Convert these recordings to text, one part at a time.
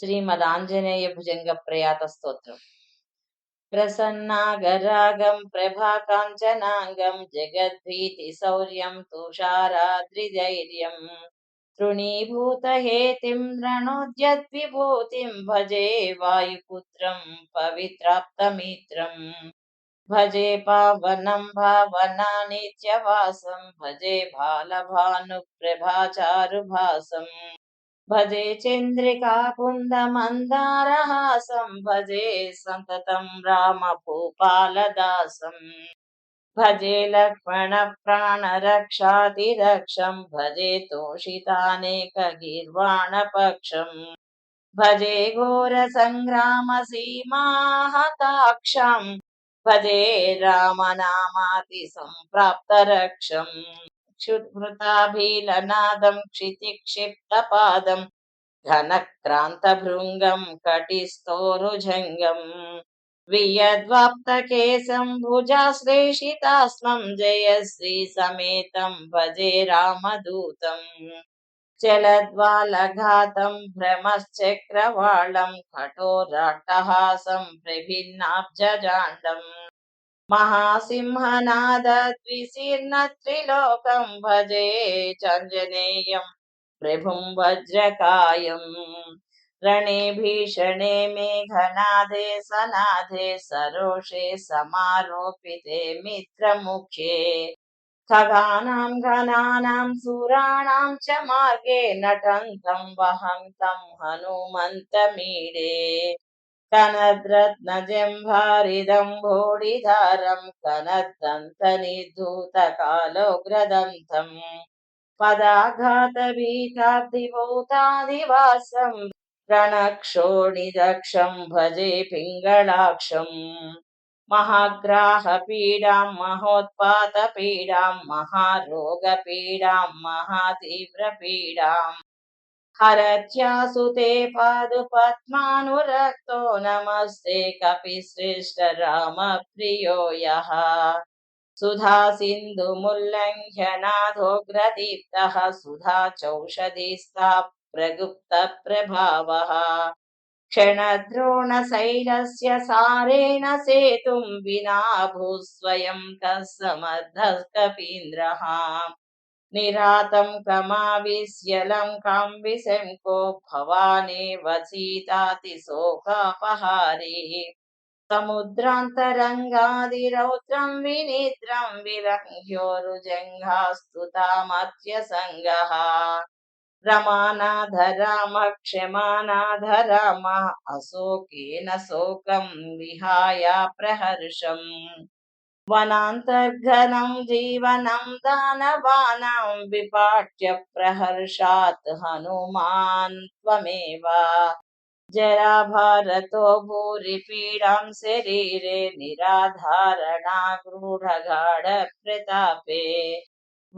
श्रीमदाजनेय भुजंग प्रयात स्त्रोत्र प्रसन्नागरागम प्रभाकांचनांगम जगद्भीति सौर्यम जगद्भीतिसौर्यं तृणीभूत तृणीभूतहेतिं, रणोद्यद्विभूतिं, भजे वायुपुत्रं, पवित्राप्तमित्रम्। भजे पावन भावना नित्यवासं भजे भालभानुप्रभाचारुभासम् భజే చంద్రికా కుంద మందారహాసం భజే సంతతం రామ భూపాలదాసం భజే లక్ష్మణ ప్రాణరక్షాతిరక్షం భజే తోషితానేక గీర్వాణపక్షం భజే घोरसङ्ग्रामसीमाहताक्षम् भजे रामनामातिसम्प्राप्तरक्षम् क्षुद्भृताभिलनादं क्षितिक्षिप्तपादं घनक्रान्तभृङ्गं कटिस्तोरुजङ्गं वियद्वाप्तकेशं भुजाश्लेषितास्मं जयश्रीसमेतं भजे रामदूतम् चलद्वालघातं भ्रमश्चक्रवालं कठोराट्टहासं प्रभिन्नाब्जजाण्डम् महासिंहनादद्विशीर्णत्रिलोकं भजे चाञ्जनेयं प्रभुं वज्रकायं। रणे भीषणे मेघनादे सनादे सरोषे समारोपिते मित्रमुख्ये खगानां घनानां सुराणां च मार्गे नटन्तं वहन्तं हनुमन्तमीडे कनद्रत्नजम्भारिदम्भोडिधारं कनद्दन्तनिधूतकालोग्रदन्तम् पदाघातभीताब्धिभूतादिवासं रणक्षोणिदक्षं भजे पिङ्गळाक्षम् महाग्राहपीडां महोत्पातपीडां महारोगपीडां महातीव्रपीडाम् हरत्यासुते पादुपद्मानुरक्तो नमस्ते कपिश्रेष्ठ रामप्रियो यः। सुधा सिन्धुमुल्लङ्घ्यनाथोग्रदीप्तः सुधा चौषधिस्था प्रगुप्तप्रभावः। क्षणद्रोणशैलस्य सारेण सेतुं विना भूस्वयं कः समर्थः कपीन्द्रः निरातं कमाविश्यलं काम्बिशङ्को भवानेव सीतातिशोकापहारी समुद्रान्तरङ्गादिरौद्रं विनिद्रं विलङ्घ्योरुजङ्घास्तुतामत्यसङ्गः रमानाथ राम क्षमानाथ राम अशोकेन शोकं विहाय प्रहर्षम् वनान्तर्घनं जीवनं दानवानां विपाट्य प्रहर्षात् हनुमान् त्वमेव। जराभारतो भूरिपीडां शरीरे निराधारणागूढगाढप्रतापे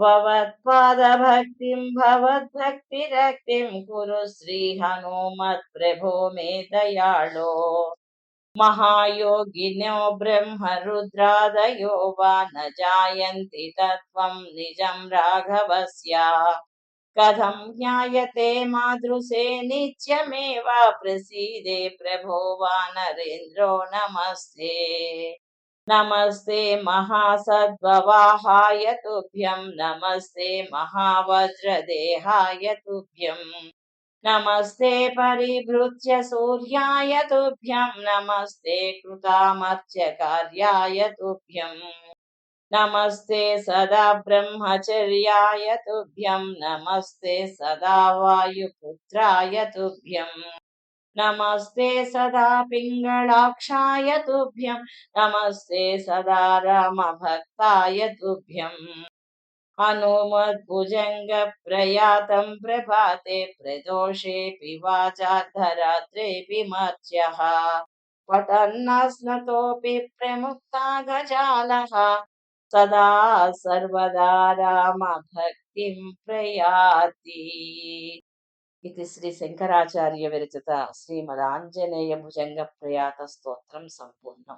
भवत्पादभक्तिं भवद्भक्तिरक्तिं कुरु श्रीहनुमत्प्रभो मे दयाळो महायोगिनो ब्रह्मरुद्रादयो वा न जायन्ति तत्त्वं निजं राघवस्य। कथं ज्ञायते मादृशे नित्यमेव प्रसीदे प्रभो वानरेन्द्रो नमस्ते। नमस्ते महासद्भवाहाय तुभ्यं। नमस्ते महावज्रदेहाय तुभ्यम् नमस्ते परिभृत्य सूर्याय तुभ्यं नमस्ते कृतामर्त्यकार्याय तुभ्यम् नमस्ते सदा ब्रह्मचर्याय तुभ्यं नमस्ते सदा वायुपुत्राय तुभ्यम् नमस्ते सदा पिङ्गळाक्षाय तुभ्यं नमस्ते सदा रामभक्ताय तुभ्यम् हनुमद्भुजङ्गप्रयातं प्रभाते प्रदोषेऽपि वाचार्धरात्रेऽपि मर्त्यः पठन्नस्नतोऽपि प्रमुक्ता गजानः सदा सर्वदा रामभक्तिं प्रयाति इति श्री శంకరాచార్య విరచిత శ్రీమదాంజనేయ భుజంగ ప్రయాత స్తోత్రం సంపూర్ణం